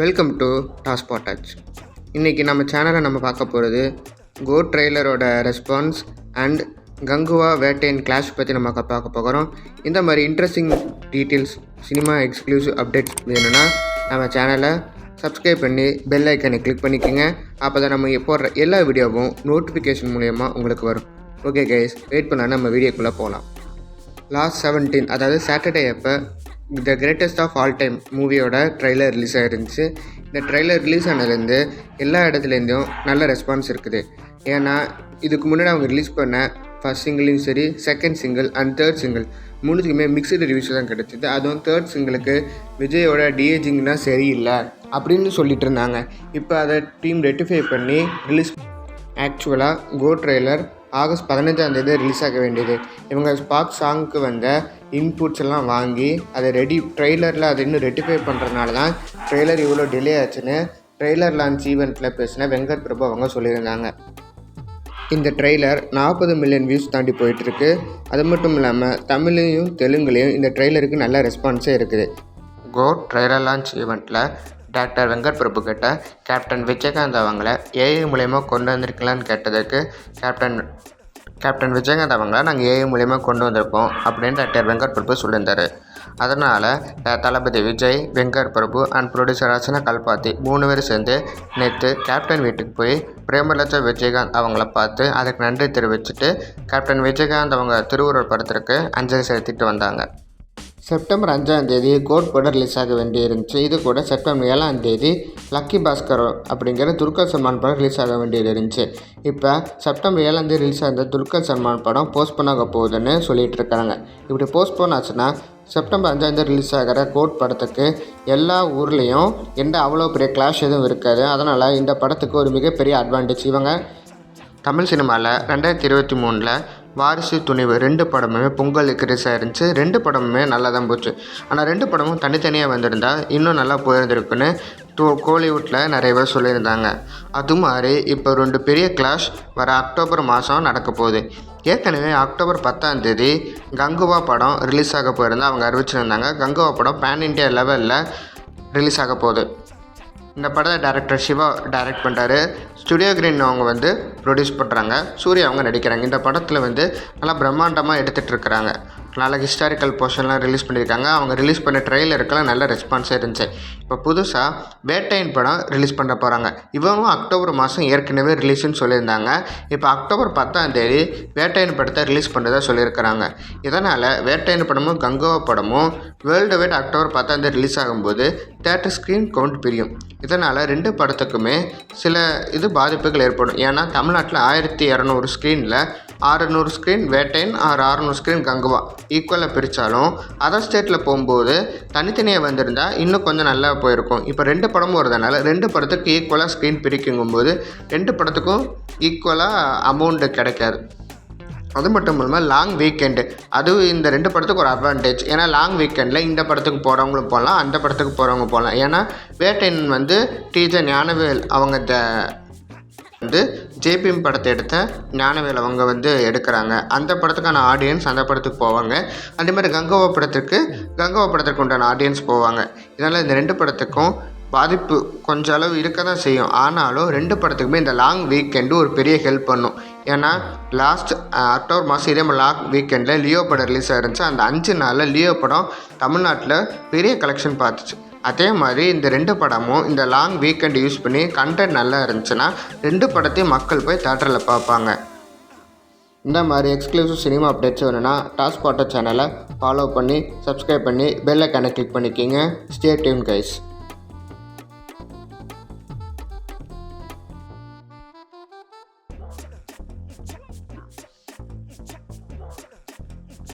Welcome to டாஸ்பாட் touch இன்றைக்கி நம்ம சேனலை நம்ம பார்க்க போகிறது கோ ட்ரெய்லரோட ரெஸ்பான்ஸ் அண்ட் கங்குவா வேட்டையின் கிளாஷ் பற்றி நம்ம பார்க்க போகிறோம். இந்த மாதிரி interesting details cinema exclusive updates வேணும்னா நம்ம சேனலை சப்ஸ்கிரைப் பண்ணி பெல் ஐக்கனை கிளிக் பண்ணிக்கோங்க. அப்போ தான் நம்ம போடுற எல்லா வீடியோவும் நோட்டிஃபிகேஷன் மூலயமா உங்களுக்கு வரும். ஓகே கைஸ் வெயிட் பண்ணால் நம்ம வீடியோக்குள்ளே போகலாம் லாஸ்ட் செவன்டீன் அதாவது சாட்டர்டே அப்போ the greatest of all time மூவியோட ட்ரைலர் ரிலீஸ் ஆகிருந்துச்சு இந்த ட்ரைலர் ரிலீஸ் ஆனதுலேருந்து எல்லா இடத்துலேருந்தும் நல்ல ரெஸ்பான்ஸ் இருக்குது. ஏன்னா இதுக்கு முன்னாடி அவங்க ரிலீஸ் பண்ண ஃபர்ஸ்ட் சிங்கிளையும் சரி second single and third single மூணுத்துக்குமே mixed reviews தான் கிடைச்சிது. அதுவும் தேர்ட் சிங்கிளுக்கு விஜயோட டிஏஜிங்னா சரியில்லை அப்படின்னு சொல்லிட்டு இருந்தாங்க. இப்போ அதை டீம் ரெட்டிஃபை பண்ணி ரிலீஸ் ஆக்சுவலாக கோ ட்ரெய்லர் ஆகஸ்ட் பதினஞ்சாம் தேதி ரிலீஸ் ஆக வேண்டியது. இவங்க ஸ்பாக் சாங்க்கு வந்த இன்புட்ஸ் எல்லாம் வாங்கி அதை ரெடி ட்ரெய்லரில் அதை இன்னும் ரெட்டிஃபை பண்ணுறதுனால தான் ட்ரெய்லர் இவ்வளோ டிலே ஆச்சுன்னு ட்ரெய்லர் லான்ச் ஈவெண்ட்டில் பேசின வெங்கட் பிரபு அவங்க சொல்லியிருந்தாங்க. இந்த ட்ரெய்லர் நாற்பது மில்லியன் வியூஸ் தாண்டி போயிட்டுருக்கு. அது மட்டும் இல்லாமல் தமிழ்லையும் தெலுங்குலேயும் இந்த ட்ரெய்லருக்கு நல்ல ரெஸ்பான்ஸே இருக்குது. கோ ட்ரெய்லர் லான்ச் ஈவெண்ட்டில் டாக்டர் வெங்கட் பிரபு கிட்ட கேப்டன் விஜயகாந்த் அவங்கள ஏஐ மூலயமா கொண்டு வந்திருக்கலான்னு கேட்டதுக்கு கேப்டன் கேப்டன் விஜயகாந்த் அவங்கள நாங்கள் ஏஐ மூலயமா கொண்டு வந்திருக்கோம் அப்படின்னு டாக்டர் வெங்கட் பிரபு சொல்லியிருந்தார். அதனால் தளபதி விஜய் வெங்கட் பிரபு அண்ட் ப்ரொடியூசர் ரச்சனா கல்பாத்தி மூணு பேர் சேர்ந்து நேற்று கேப்டன் வீட்டுக்கு போய் பிரேமலதா விஜயகாந்த் அவங்கள பார்த்து அதுக்கு நன்றி தெரிவிச்சுட்டு கேப்டன் விஜயகாந்த் அவங்க திருவுருவ படத்திற்கு அஞ்சலி செலுத்திட்டு வந்தாங்க. செப்டம்பர் அஞ்சாம் தேதி கோட் படம் ரிலீஸ் ஆக வேண்டி இருந்துச்சு இது கூட செப்டம்பர் ஏழாம் தேதி லக்கி பாஸ்கர் அப்படிங்கிற துல்கர் சல்மான் படம் ரிலீஸ் ஆக வேண்டியது இருந்துச்சு இப்போ செப்டம்பர் ஏழாம் தேதி ரிலீஸ் ஆகிற துல்கர் சல்மான் படம் போஸ்ட்போன் ஆக போகுதுன்னு சொல்லிட்டு இருக்காங்க. இப்படி போஸ்ட்போன் ஆச்சுன்னா செப்டம்பர் அஞ்சாம் தேதி ரிலீஸ் ஆகிற கோட் படத்துக்கு எல்லா ஊர்லேயும் எந்த அவ்வளோ பெரிய கிளாஷ் எதுவும் இருக்காது. அதனால் இந்த படத்துக்கு ஒரு மிகப்பெரிய அட்வான்டேஜ் இவங்க தமிழ் சினிமாவில் ரெண்டாயிரத்தி இருபத்தி மூணில் வாரிசு துணிவு ரெண்டு படமுமே பொங்கலுக்கு ரிலீஸ் இருந்துச்சு. ரெண்டு படமுமே நல்லா தான் போச்சு. ஆனால் ரெண்டு படமும் தனித்தனியாக வந்திருந்தா இன்னும் நல்லா போயிருந்திருக்குன்னு டோ கோலிவுட்டில் நிறைய பேர் சொல்லியிருந்தாங்க. அது மாதிரி இப்போ ரெண்டு பெரிய கிளாஷ் வர அக்டோபர் மாதம் நடக்க போகுது. ஏற்கனவே அக்டோபர் பத்தாம் தேதி கங்குவா படம் ரிலீஸ் ஆக போயிருந்தா அவங்க அறிவிச்சிருந்தாங்க. கங்குவா படம் பேன் இண்டியா லெவலில் ரிலீஸ் ஆக போகுது. இந்த படத்தை டேரக்டர் சிவா டைரக்ட் பண்ணுறாரு ஸ்டுடியோ கிரீன் அவங்க வந்து ப்ரொடியூஸ் பண்ணுறாங்க சூர்யா அவங்க நடிக்கிறாங்க. இந்த படத்தில் வந்து நல்லா பிரம்மாண்டமாக எடுத்துகிட்டு இருக்கிறாங்க நல்ல ஹிஸ்டாரிக்கல் போர்ஷன்லாம் ரிலீஸ் பண்ணியிருக்காங்க. அவங்க ரிலீஸ் பண்ண ட்ரெய்லருக்கெல்லாம் நல்ல ரெஸ்பான்ஸாக இருந்துச்சு. இப்போ புதுசாக வேட்டையின் படம் ரிலீஸ் பண்ண போகிறாங்க இவங்களும் அக்டோபர் மாதம் ஏற்கனவே ரிலீஸ்னு சொல்லியிருந்தாங்க. இப்போ அக்டோபர் பத்தாம் தேதி வேட்டையின் படத்தை ரிலீஸ் பண்ணுறதா சொல்லியிருக்கிறாங்க. இதனால் வேட்டையின் படமும் கங்கோவா படமும் வேர்ல்டு வைட் அக்டோபர் பத்தாம் தேதி ரிலீஸ் ஆகும்போது தேட்டர் ஸ்க்ரீன் கவுண்ட் பிரியும். இதனால் ரெண்டு படத்துக்குமே சில இது பாதிப்புகள் ஏற்படும். ஏன்னா தமிழ்நாட்டில் ஆயிரத்தி இரநூறு ஸ்க்ரீனில் அறுநூறு ஸ்க்ரீன் வேட்டைன் ஆறு அறநூறு ஸ்க்ரீன் கங்குவா. ஈக்குவலாக பிரித்தாலும் அதர் ஸ்டேட்டில் போகும்போது தனித்தனியாக வந்திருந்தால் இன்னும் கொஞ்சம் நல்லா போயிருக்கும். இப்போ ரெண்டு படமும் வரதுனால ரெண்டு படத்துக்கு ஈக்குவலாக ஸ்க்ரீன் பிரிக்குங்கும்போது ரெண்டு படத்துக்கும் ஈக்குவலாக அமௌண்ட்டு கிடைக்காது. அது மட்டும் இல்லாமல் லாங் வீக்கெண்டு அதுவும் இந்த ரெண்டு படத்துக்கு ஒரு அட்வான்டேஜ் ஏன்னா லாங் வீக்கெண்டில் இந்த படத்துக்கு போகிறவங்களும் போகலாம் அந்த படத்துக்கு போகிறவங்க போகலாம் ஏன்னா வேட்டைன் வந்து டீஜே ஞானவேல் அவங்க த வந்து ஜேபிஎம் படத்தை எடுத்த ஞானவேல் அவங்க வந்து எடுக்கிறாங்க. அந்த படத்துக்கான ஆடியன்ஸ் அந்த படத்துக்கு போவாங்க. அதே மாதிரி கங்கோவா படத்துக்கு கங்கோவா படத்துக்கு உண்டான ஆடியன்ஸ் போவாங்க. இதனால் இந்த ரெண்டு படத்துக்கும் பாதிப்பு கொஞ்ச அளவு இருக்க தான் செய்யும். ஆனாலும் ரெண்டு படத்துக்குமே இந்த லாங் வீக்கெண்டு ஒரு பெரிய ஹெல்ப் பண்ணும். ஏன்னா லாஸ்ட் அக்டோபர் மாதம் இதே மாதிரி லாங் வீக்கெண்டில் லியோ படம் ரிலீஸ் ஆயிருந்துச்சு. அந்த அஞ்சு நாளில் லியோ படம் தமிழ்நாட்டில் பெரிய கலெக்ஷன் பார்த்துச்சு. அதே மாதிரி இந்த ரெண்டு படமும் இந்த லாங் வீக்கெண்ட் யூஸ் பண்ணி கண்டென்ட் நல்லா இருந்துச்சுன்னா ரெண்டு படத்தையும் மக்கள் போய் தேட்டரில் பார்ப்பாங்க. இந்த மாதிரி எக்ஸ்க்ளூசிவ் சினிமா அப்டேட்ஸ் வேணும்னா டாஸ்பாட்டர் சேனலை ஃபாலோ பண்ணி சப்ஸ்கிரைப் பண்ணி பெல் கிளிக் பண்ணிக்கிங்க. Stay tune guys